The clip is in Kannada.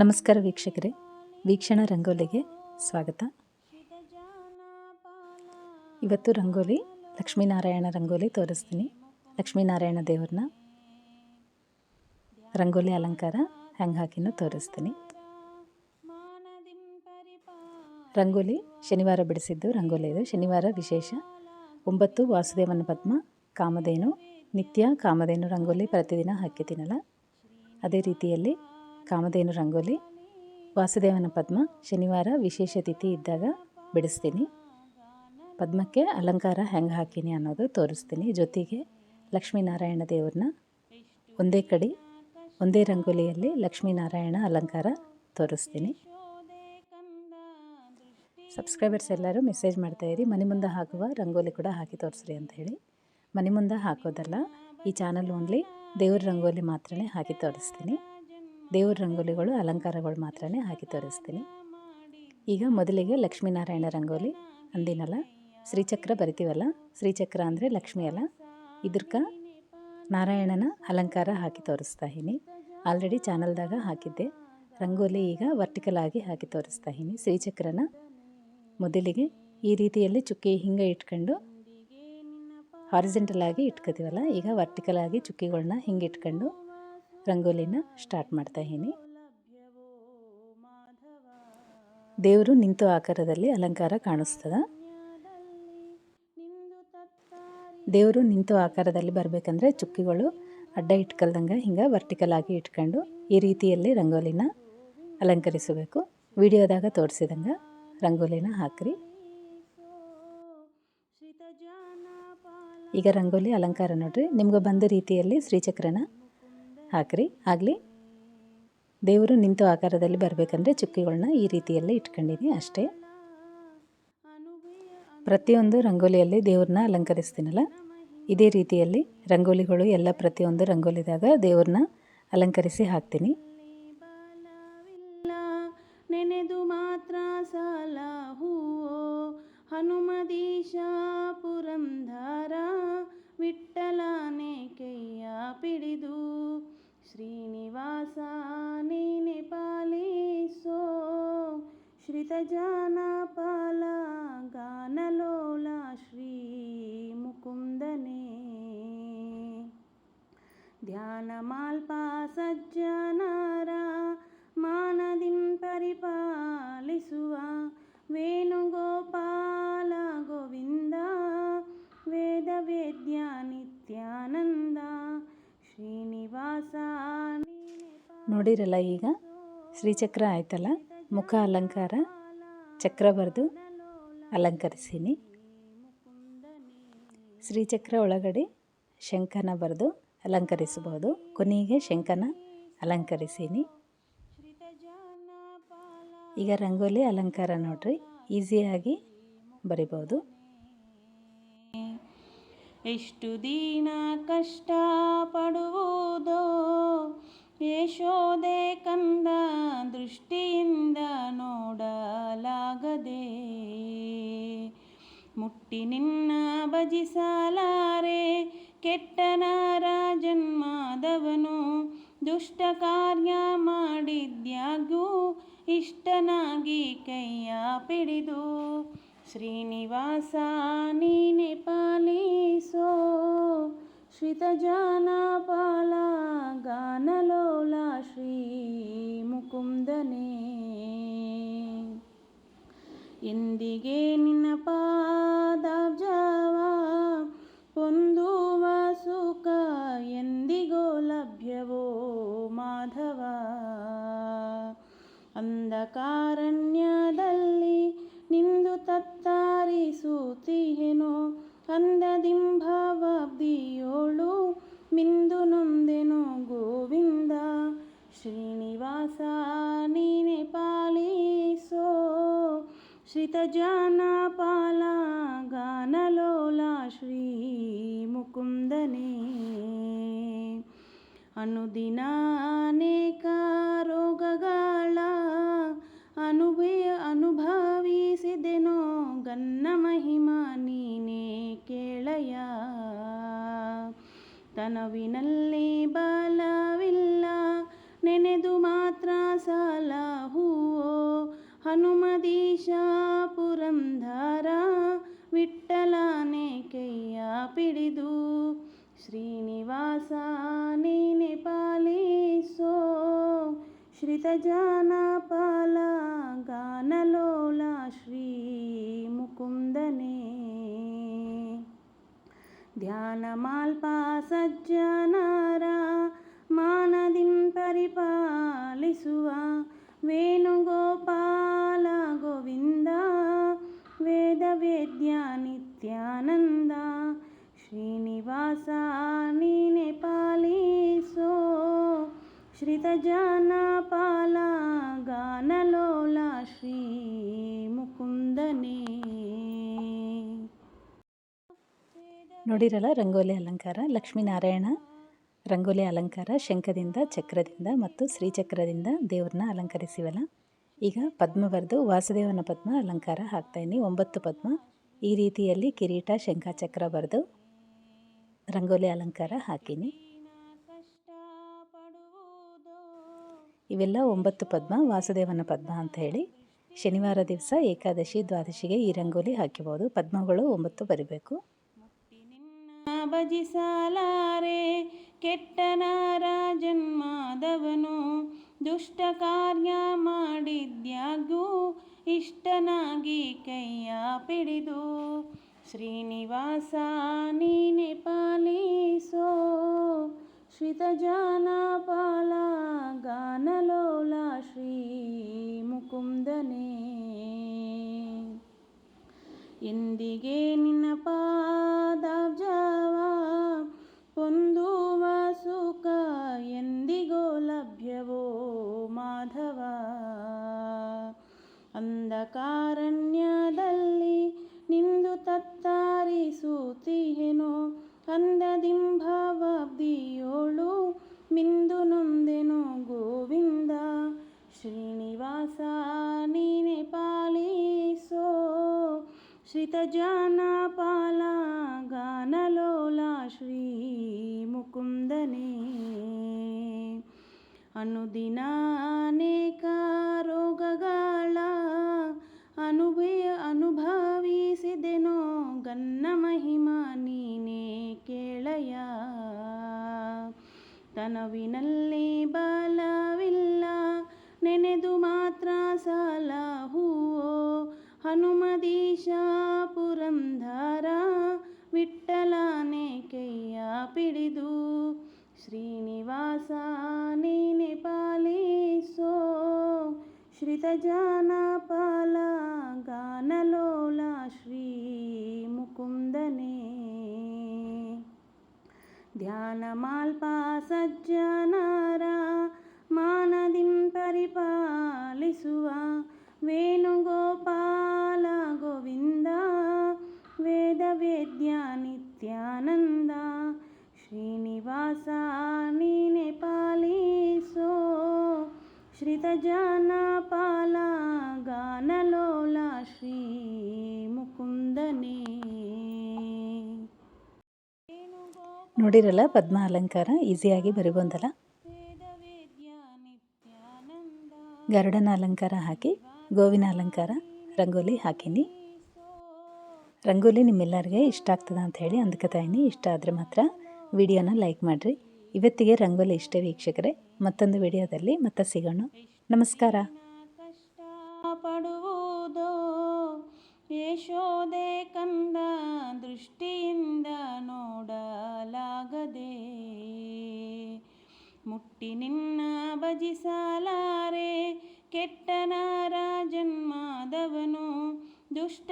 ನಮಸ್ಕಾರ ವೀಕ್ಷಕರೇ, ವೀಕ್ಷಣ ರಂಗೋಲಿಗೆ ಸ್ವಾಗತ. ಇವತ್ತು ರಂಗೋಲಿ ಲಕ್ಷ್ಮೀನಾರಾಯಣ ರಂಗೋಲಿ ತೋರಿಸ್ತೀನಿ. ಲಕ್ಷ್ಮೀನಾರಾಯಣ ದೇವ್ರನ್ನ ರಂಗೋಲಿ ಅಲಂಕಾರ ಹೆಂಗೆ ಹಾಕಿನೂ ತೋರಿಸ್ತೀನಿ. ರಂಗೋಲಿ ಶನಿವಾರ ಬಿಡಿಸಿದ್ದು ರಂಗೋಲಿ ಇದು. ಶನಿವಾರ ವಿಶೇಷ. ಒಂಬತ್ತು ವಾಸುದೇವನ ಪದ್ಮ, ಕಾಮಧೇನು, ನಿತ್ಯ ಕಾಮಧೇನು ರಂಗೋಲಿ ಪ್ರತಿದಿನ ಹಾಕಿದ್ದೀನಲ್ಲ, ಅದೇ ರೀತಿಯಲ್ಲಿ ಕಾಮಧೇನು ರಂಗೋಲಿ, ವಾಸುದೇವನ ಪದ್ಮ, ಶನಿವಾರ ವಿಶೇಷ ತಿಥಿ ಇದ್ದಾಗ ಬಿಡಿಸ್ತೀನಿ. ಪದ್ಮಕ್ಕೆ ಅಲಂಕಾರ ಹೆಂಗೆ ಹಾಕೀನಿ ಅನ್ನೋದು ತೋರಿಸ್ತೀನಿ. ಜೊತೆಗೆ ಲಕ್ಷ್ಮೀನಾರಾಯಣ ದೇವ್ರನ್ನ ಒಂದೇ ಕಡೆ, ಒಂದೇ ರಂಗೋಲಿಯಲ್ಲಿ ಲಕ್ಷ್ಮೀನಾರಾಯಣ ಅಲಂಕಾರ ತೋರಿಸ್ತೀನಿ. ಸಬ್ಸ್ಕ್ರೈಬರ್ಸ್ ಎಲ್ಲರೂ ಮೆಸೇಜ್ ಮಾಡ್ತಾಯಿರಿ ಮನೆ ಮುಂದೆ ಹಾಕುವ ರಂಗೋಲಿ ಕೂಡ ಹಾಕಿ ತೋರಿಸ್ರಿ ಅಂತ ಹೇಳಿ. ಮನೆ ಮುಂದೆ ಹಾಕೋದಲ್ಲ, ಈ ಚಾನಲ್ ಓನ್ಲಿ ದೇವ್ರ ರಂಗೋಲಿ ಮಾತ್ರನೇ ಹಾಕಿ ತೋರಿಸ್ತೀನಿ. ದೇವ್ರ ರಂಗೋಲಿಗಳು, ಅಲಂಕಾರಗಳು ಮಾತ್ರನೇ ಹಾಕಿ ತೋರಿಸ್ತೀನಿ. ಈಗ ಮೊದಲಿಗೆ ಲಕ್ಷ್ಮೀನಾರಾಯಣ ರಂಗೋಲಿ, ಅಂದಿನಲ್ಲ, ಶ್ರೀಚಕ್ರ ಬರಿತೀವಲ್ಲ, ಶ್ರೀಚಕ್ರ ಅಂದರೆ ಲಕ್ಷ್ಮಿ ಅಲ್ಲ ಇದಕ್ಕ ನಾರಾಯಣನ ಅಲಂಕಾರ ಹಾಕಿ ತೋರಿಸ್ತಾ ಇದ್ದೀನಿ. ಆಲ್ರೆಡಿ ಚಾನಲ್ದಾಗ ಹಾಕಿದ್ದೆ, ರಂಗೋಲಿ ಈಗ ವರ್ಟಿಕಲ್ ಆಗಿ ಹಾಕಿ ತೋರಿಸ್ತಾ ಇದ್ದೀನಿ. ಶ್ರೀಚಕ್ರನ ಮೊದಲಿಗೆ ಈ ರೀತಿಯಲ್ಲಿ ಚುಕ್ಕಿ ಹಿಂಗೆ ಇಟ್ಕೊಂಡು ಹಾರಿಜೆಂಟಲ್ ಆಗಿ ಇಟ್ಕೋತೀವಲ್ಲ, ಈಗ ವರ್ಟಿಕಲ್ ಆಗಿ ಚುಕ್ಕಿಗಳನ್ನ ಹಿಂಗೆ ಇಟ್ಕೊಂಡು ರಂಗೋಲಿನ ಸ್ಟಾರ್ಟ್ ಮಾಡ್ತಾ ಇದ್ದೀನಿ. ದೇವರು ನಿಂತು ಆಕಾರದಲ್ಲಿ ಅಲಂಕಾರ ಕಾಣಿಸ್ತದ. ದೇವರು ನಿಂತು ಆಕಾರದಲ್ಲಿ ಬರಬೇಕಂದ್ರೆ ಚುಕ್ಕಿಗಳು ಅಡ್ಡ ಇಟ್ಕಲ್ದಂಗೆ ಹಿಂಗೆ ವರ್ಟಿಕಲ್ ಆಗಿ ಇಟ್ಕೊಂಡು ಈ ರೀತಿಯಲ್ಲಿ ರಂಗೋಲಿನ ಅಲಂಕರಿಸಬೇಕು. ವಿಡಿಯೋದಾಗ ತೋರಿಸಿದಂಗೆ ರಂಗೋಲಿನ ಹಾಕ್ರಿ. ಈಗ ರಂಗೋಲಿ ಅಲಂಕಾರ ನೋಡ್ರಿ, ನಿಮ್ಗೆ ಬಂದ ರೀತಿಯಲ್ಲಿ ಶ್ರೀಚಕ್ರನ ಹಾಕ್ರಿ. ಆಗಲಿ. ದೇವರು ನಿಂತು ಆಕಾರದಲ್ಲಿ ಬರಬೇಕಂದ್ರೆ ಚುಕ್ಕಿಗಳನ್ನ ಈ ರೀತಿಯಲ್ಲಿ ಇಟ್ಕೊಂಡಿನಿ ಅಷ್ಟೇ. ಪ್ರತಿಯೊಂದು ರಂಗೋಲಿಯಲ್ಲಿ ದೇವ್ರನ್ನ ಅಲಂಕರಿಸ್ತೀನಲ್ಲ? ಇದೇ ರೀತಿಯಲ್ಲಿ ರಂಗೋಲಿಗಳು ಎಲ್ಲ ಪ್ರತಿಯೊಂದು ರಂಗೋಲಿದಾಗ ದೇವ್ರನ್ನ ಅಲಂಕರಿಸಿ ಹಾಕ್ತೀನಿ. ನೆನೆದು ಮಾತ್ರ ಸಾಲ ಹೂವೋ? ಹನುಮದೀಶ ಪುರಂಧಾರ ವಿಠ್ಠಲನೆ ಕೈಯ ಪಿಡಿದು ಶ್ರೀನಿವಾಸ ನೀನೆ ಪಾಲಿಸೋ ಶ್ರಿತಜಾನ ಪಾಲ ಗಾನಲೋಲ ಶ್ರೀ ಮುಕುಂದನೇ ಧ್ಯಾನ ನೋಡಿರಲ್ಲ ಈಗ? ಶ್ರೀಚಕ್ರ ಆಯ್ತಲ್ಲ? ಮುಖ ಅಲಂಕಾರ, ಚಕ್ರ ಬರೆದು ಅಲಂಕರಿಸೀನಿ. ಶ್ರೀಚಕ್ರ ಒಳಗಡೆ ಶಂಖನ ಬರೆದು ಅಲಂಕರಿಸಬಹುದು. ಕೊನೆಗೆ ಶಂಖನ ಅಲಂಕರಿಸೀನಿ. ಈಗ ರಂಗೋಲಿ ಅಲಂಕಾರ ನೋಡ್ರಿ. ಈಸಿಯಾಗಿ ಬರಿಬೋದು ಎಷ್ಟು ದಿನ ಕಷ್ಟ ಪಡುವುದೋ ಯಶೋದೆ ಕಂದ ದೃಷ್ಟಿಯಿಂದ ನೋಡಲಾಗದೆ. ಮುಟ್ಟಿ ನಿನ್ನ ಭಜಿಸಲಾರೆ ಕೆಟ್ಟನ ಜನ್ಮಾದವನು ದುಷ್ಟ ಕಾರ್ಯ ಮಾಡಿದ್ಯಾಗೂ ಇಷ್ಟನಾಗಿ ಕೈಯ ಪಿಡಿದು, ಶ್ರೀನಿವಾಸ ನೀನೆ ಪಾಲಿಸೋ. ಶ್ರಿತಜಾನ ಪಾಲ ಗಾನಲೋಲ ಶ್ರೀ ಮುಕುಂದನೇ ಎಂದಿಗೆ ನಿನ್ನ ಪಾದಾಬ್ಜವ ಪಾಲ ಗಾನಲೋಲ ಶ್ರೀ ಮುಕುಂದನೇ ಅನುದಿನ ಅನೇಕ ರೋಗಗಳ ಅನುಭಯ ಅನುಭವಿಸಿದೆನೋ ಗನ್ನ ಮಹಿಮಾ ನೀನೇ ಕೇಳಯ ತನವಿನಲ್ಲಿ ಬಲವಿಲ್ಲ, ನೆನೆದು ಮಾತ್ರ ಸಾಲ ಹನುಮದೀಶ ಪುರಂದರ ವಿಠ್ಠಲನೆ ಕೈಯ ಪಿಡಿದು ಶ್ರೀನಿವಾಸ ನೀನೆ ಪಾಲಿಸೋ ಶ್ರಿತಜಾನಪಾಲ ಗಾನಲೋಲ ಶ್ರೀ ಮುಕುಂದನೇ ಧ್ಯಾನಮಾಲ್ಪ ಸಜ್ಜನರ ಮಾನದಿಂ ಪರಿಪಾಲಿಸುವ ವೇಣುಗೋಪಾಲ ಶ್ರಿತಜನಪಾಲ ಗಾನಲೋಲ ಶ್ರೀ ಮುಕುಂದನೇ. ನೋಡಿರಲ್ಲ, ರಂಗೋಲಿ ಅಲಂಕಾರ, ಲಕ್ಷ್ಮೀನಾರಾಯಣ, ರಂಗೋಲಿ ಅಲಂಕಾರ, ಶಂಖದಿಂದ, ಚಕ್ರದಿಂದ ಮತ್ತು ಶ್ರೀಚಕ್ರದಿಂದ ದೇವ್ರನ್ನ ಅಲಂಕರಿಸಿವಲ್ಲ. ಈಗ ಪದ್ಮ ಬರೆದು ವಾಸುದೇವನ ಪದ್ಮ ಅಲಂಕಾರ ಹಾಕ್ತಾಯಿನಿ ಒಂಬತ್ತು ಪದ್ಮ. ಈ ರೀತಿಯಲ್ಲಿ ಕಿರೀಟ, ಶಂಖ, ಚಕ್ರ ಬರೆದು ರಂಗೋಲಿ ಅಲಂಕಾರ ಹಾಕೀನಿ. ಇವೆಲ್ಲ ಒಂಬತ್ತು ಪದ್ಮ, ವಾಸುದೇವನ ಪದ್ಮ ಅಂತ ಹೇಳಿ ಶನಿವಾರ ದಿವಸ ಏಕಾದಶಿ, ದ್ವಾದಶಿಗೆ ಈ ರಂಗೋಲಿ ಹಾಕಿಬೋದು. ಪದ್ಮಗಳು ಒಂಬತ್ತು ಬರಿಬೇಕು. ಭಜಿಸಲಾರೆ ಕೆಟ್ಟನರ ಜನ್ಮಾದವನು ದುಷ್ಟ ಕಾರ್ಯ ಮಾಡಿದ್ಯಾಗೂ ಇಷ್ಟನಾಗಿ ಕೈಯ ಪಿಡಿದು. ಶ್ರೀನಿವಾಸ, ನೀನೆ ಪಾಲಿಸೋ ಶ್ರಿತಜಾನಪಾಲ ಗಾನಲೋಲ ಶ್ರೀ ಮುಕುಂದನೇ. ಎಂದಿಗೆ ನಿನ್ನ ಪಾದಾಬ್ಜವ ಪೊಂದುವ ಸುಖ ಎಂದಿಗೋ ಲಭ್ಯವೋ ಮಾಧವ. ಅಂಧಕಾರಣ್ಯದಲ್ಲಿ ನಿಂದು ತತ್ತಾರಿಸುತ್ತೀಯೇನೋ ಅಂದದಿಂಭವಬ್ದಿಯೋಳು ಮಿಂದು ನೊಂದೆನೋ ಗೋವಿಂದ ಶ್ರೀನಿವಾಸ ನೀನೆ ಪಾಲಿಸೋ ಶ್ರಿತಜಾನಪಾಲ ಗಾನಲೋಲ ಶ್ರೀ ಮುಕುಂದನೇ ಅನುದಿನ ಅನೇಕ ರೋಗಗಳ ಅನುಭಯ ಅನುಭವಿಸಿದೆನೋ ಗನ್ನ ಮಹಿಮ ನೀನೇ ತನವಿನಲ್ಲಿ ಬಲವಿಲ್ಲ ನೆನೆದು ಮಾತ್ರ ಸಲಹುವೋ ಹನುಮದೀಶ ಪುರಂದರ ವಿಠ್ಠಲನೆ ಕೈಯ ಪಿಡಿದು ಶ್ರೀನಿವಾಸ ನೀನೆ ಪಾಲಿಸೋ ಶ್ರಿತಜಾನಪಾಲ ಗಾನಲೋಲ ಶ್ರೀ ಮುಕುಂದನೇ ధ్యానమాల్పా సజ్జనారా మానదిం పరిపాలిసువ వేణుగోపాల గోవింద వేద వేద్య నిత్యానంద శ్రీనివాస నీనే పాలీసో శ్రితజానా ನೋಡಿರಲ್ಲ, ಪದ್ಮ ಅಲಂಕಾರ ಈಸಿಯಾಗಿ ಬರಿಬಂದಲ್ಲ ಗರುಡನ ಅಲಂಕಾರ ಹಾಕಿ, ಗೋವಿನ ಅಲಂಕಾರ, ರಂಗೋಲಿ ಹಾಕೀನಿ. ರಂಗೋಲಿ ನಿಮ್ಮೆಲ್ಲರಿಗೆ ಇಷ್ಟ ಆಗ್ತದ ಅಂತ ಹೇಳಿ ಅಂದ್ಕೊತಾಯಿನಿ ಇಷ್ಟ ಆದರೆ ಮಾತ್ರ ವಿಡಿಯೋನ ಲೈಕ್ ಮಾಡಿರಿ. ಇವತ್ತಿಗೆ ರಂಗೋಲಿ ಇಷ್ಟೇ ವೀಕ್ಷಕರೇ. ಮತ್ತೊಂದು ವಿಡಿಯೋದಲ್ಲಿ ಮತ್ತೆ ಸಿಗೋಣ. ನಮಸ್ಕಾರ. ಮುಟ್ಟಿ ನಿನ್ನ ಭಜಿಸಲಾರೆ ಕೆಟ್ಟನ ರಾಜನ್ಮಾದವನು ದುಷ್ಟ